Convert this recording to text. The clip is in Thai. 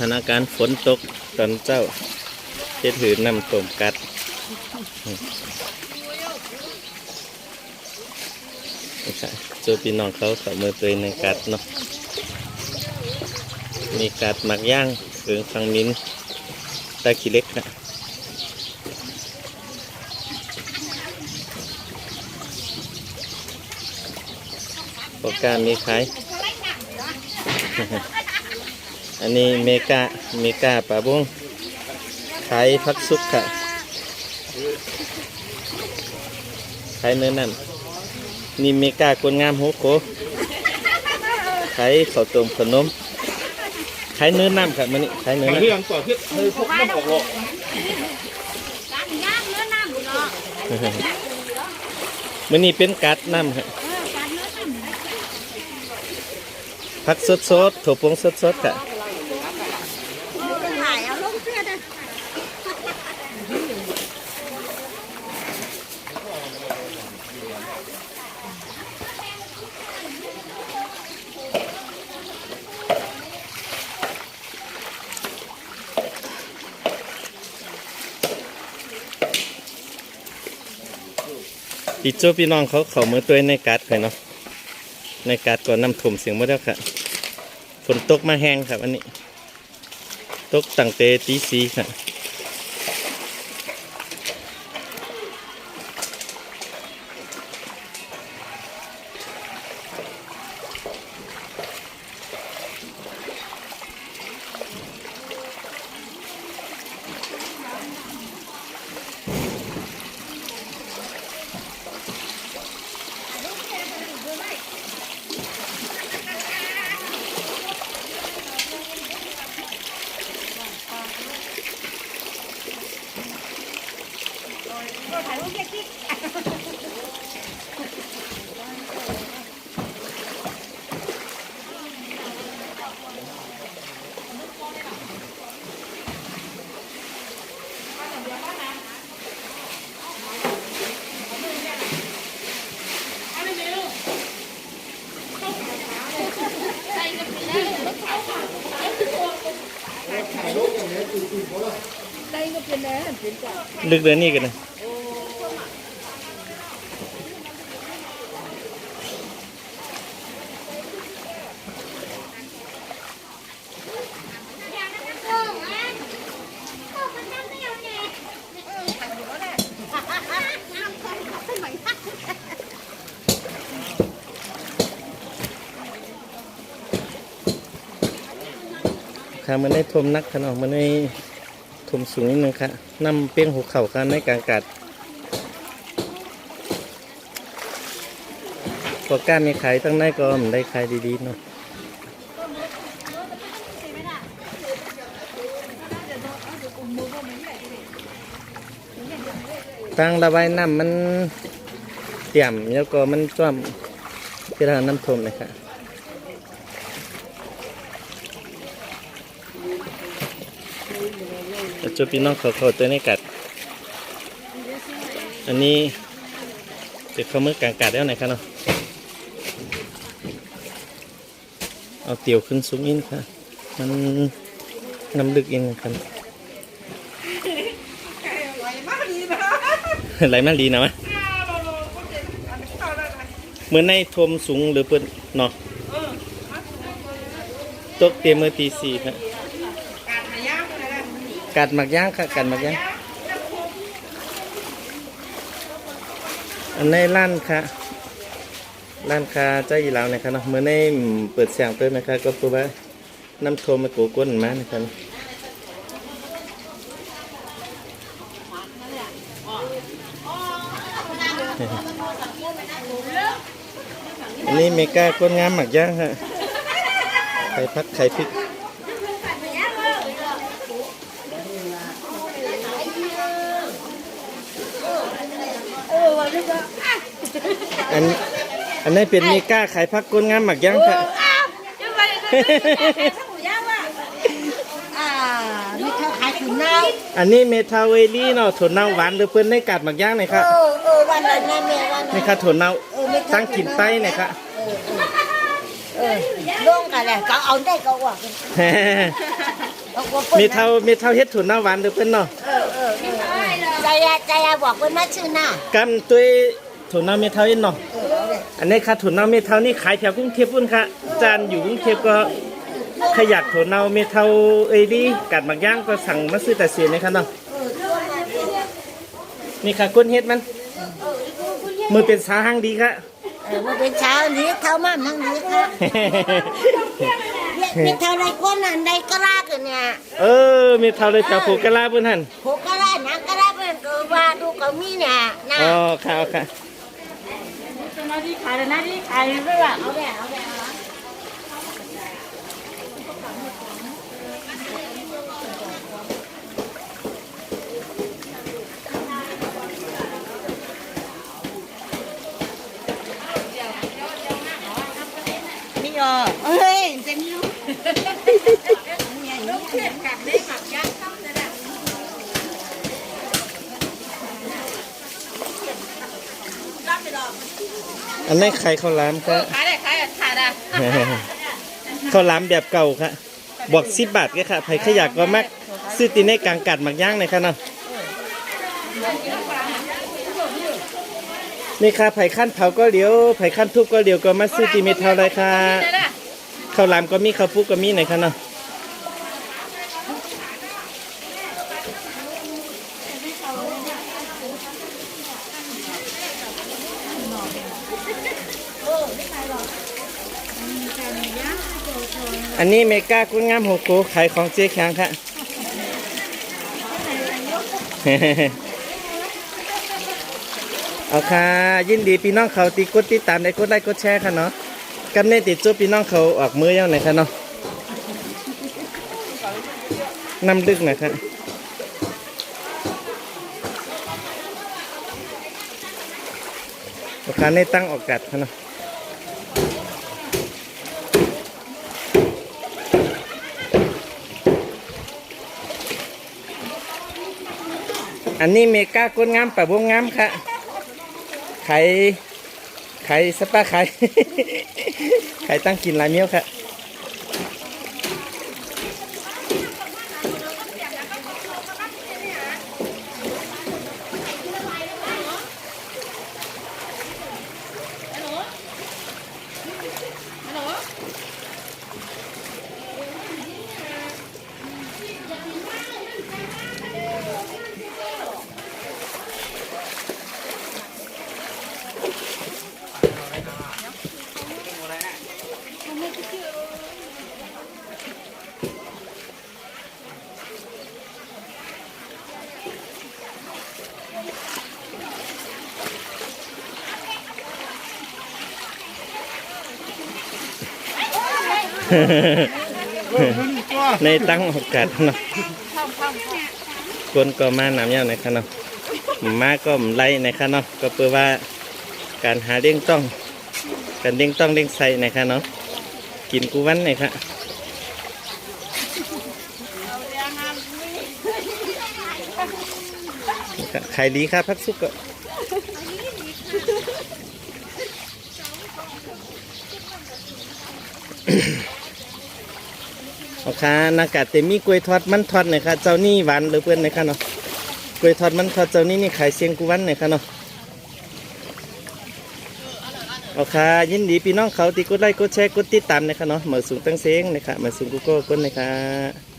ถานการณ์ฝนตกตอนเจ้าเฮ็ดหืนนำต้มกัดอืมนี่ค่ะเจอพี่น้องเขาเขามือตัวเองในกัดเนาะ มีกัดหมักย่างเฟืองฟังมินตาขี้เล็กค่ะโอกาสมีขาย อันนี้เมกาเมกาปลาบุ้งขายพักซุปค่ะขายเนื้อนั่นนี่เมกากวนงามโฮโกขายข้าวต้มขนมขายเนื้อน้ำค่ะมันนี่ขายเนื้อไอ้น้ำเรื่องก่อนที่เฮ้ยพวกน้ำออกหรอกการย่างเนื้อน้ำเนาะมันนี่เป็นกัดน้ำค่ะเออการเนื้อน้ำผักสดสดๆถั่วปงสดสดๆค่ะ ถ่ายเอาลงเสื้อนะ พี่โจพี่น้องเขาเขามือตัวในกาดเลยเนาะในกาดก่อนน้ำถ่มเสียงมาแล้วค่ะฝนตกมาแห้งครับอันนี้ ตกตั้งแต่ตีสีค่ะ ลึกเดือนนี้กันนะ ค่ะมันได้ทมนักขนาดมันได้ทมสูงนิดนึงค่ะนำเปี้ยงหัวเข่ากันในกางกัดพอกล้ามีขายตั้งในก็มันได้ขายดีๆเนาะตั้งระบายน้ำมันเตี่ยมแล้วก็มันจ้วมเวลาน้ำท่วมเลยค่ะ แล้วจุพี่น้องเขาเขาตัวนี้กัด อันนี้จะเข้ามือกลางกัดแล้วไหนคะเนาะเอาเตี่ยวขึ้นสูงอินค่ะ มันน้ำลึกอินครับไหลมาดีนะวะเหมือนในทมสูงหรือเปิดเนาะตกเตียมเมือตีสี่ครับ กัดหมักย่างค่ะกัดหมักย่างอันในร้านค่ะร้านค้าใจอีลาวนะครับเนาะเมื่อในเปิดเสียงเติมนะครับก็ตัวว่าน้ำโทมมาโกกวนมานะครับอันนี้เมกาก้นงามหมักย่างฮะไข่พักไข่พริก อันอันนี้เป็นมีก้าขายพักก้นงามหมักย่างค่ะยังไงถ้าหมูย่างว่ะอ่ามีเทาขายถิ่นน้าอันนี้เมทาเวลี่เนาะถั่วเน่าหวานหรือเพื่อนในกัดหมักย่างหน่อยครับเออเออวันนั้นะแม่วันนั้นนี่ค่ะถั่วเน่าเออไม่ตั้งกินไต้เนี่ยค่ะเออเออลงกันแหละก็เอาได้ก็ว่ากันมีเท่ามีเท่าเฮ็ดถั่วหน้าหวานเด้อเพิ่นเนาะเออเออเออใจอะใจอะบอกเปิ้นมาชื่อหน้ากำตัว ถั่วหน้าเมทัลเอ็นเนาะเออเอาเลยอันนี้ค่ะถั่วเน่าเมทัลนี่ขายแถวกรุงเทพพุ่นค่ะจานอยู่กรุงเทพก็ขยักถั่วเน่าเมทัลเอ้ยดีกัดหมักย่างก็สั่งมาซื้อแต่เสียนะคะเนาะนี่ค่ะก้นเฮ็ดมัน มือเป็นสาหังดีค่ะเออว่าเป็นเช้านี้เท่ามั่มทั้งนี้ค่ะเป็นเท่าไรก้นอันใดก็ลากกันเนี่ยเออเมทัลเลยแถวโคกะลาพุ่นหันโหก็ลานะก็ลาเป็นก็ว่าดูก็มีเนี่ยนะอ๋อค่ะเอาค่ะ หน้าที่ขายหน้าที่ขายไม่ว่าเอาแบบเอาแบบเอานี่อ๋อเอ้ยเจนี่ลูกอันนี้ไข่ข้าวหลามค่ะขายได้ขายได้ขายได้ข้าวหลามแบบเก่าค่ะบวกสิบบาทก็ค่ะไผ่ขยะก็มักซื้อตีในกลางกัดหมักย่างหน่อยค่ะเนาะนี่ค่ะไผ่ขั้นเผาก็เดียวไผ่ขั้นทุบก็เดียวก็มาซื้อตีเม็ดเท่าไรค่ะข้าวหลามก็มีข้าวปุกก็มีหน่อยค่ะเนาะ อันนี้เมกากุ้งงามหัวโกขายของเจ๊แข็งค่ะเอาค่ะ ยินดีพี่น้องเขาตีกดติดตามได้กดไลค์กดแชร์ค่ะเนาะกำเนิดติดจุบพี่น้องเขาออกมือยังไหนค่ะเนาะน้ำลึกหน่อยค่ะเอาค่ะในตั้งโอกาสค่ะเนาะ อันนี้เมกาก้นงามปะบวงงามค่ะ ไข่ ไข่สปาไข่ ไข่ตั้งกินลายเมี้ยวค่ะ ในตั้งโอกาสเนาะคนก็มาหนำเย้าในคะเนาะมาก็ไล่ในคะเนาะก็เพื่อว่าการหาเด้งต้อง การเด้งต้องเด้งใส่ในคะเนาะกินกูวันในค่ะขายดีค่ะพักสุกก็ เอาค่ะนากาเตมีกล้วยทอดมันทอดหน่อยค่ะ เจ้านี่หวานหรือเพื่อนหน่อยค่ะเนาะกล้วยทอดมันทอดเจ้านี่นี่ขายเสียงกุวันหน่อยค่ะเนาะเอาค่ะยินดีพี่น้องเขาตีกดไลค์กดแชร์กดติดตามนะคะเนาะเหมือนสูงตั้งเสียงนะคะเหมือนสูงกูโก้กดนะคะ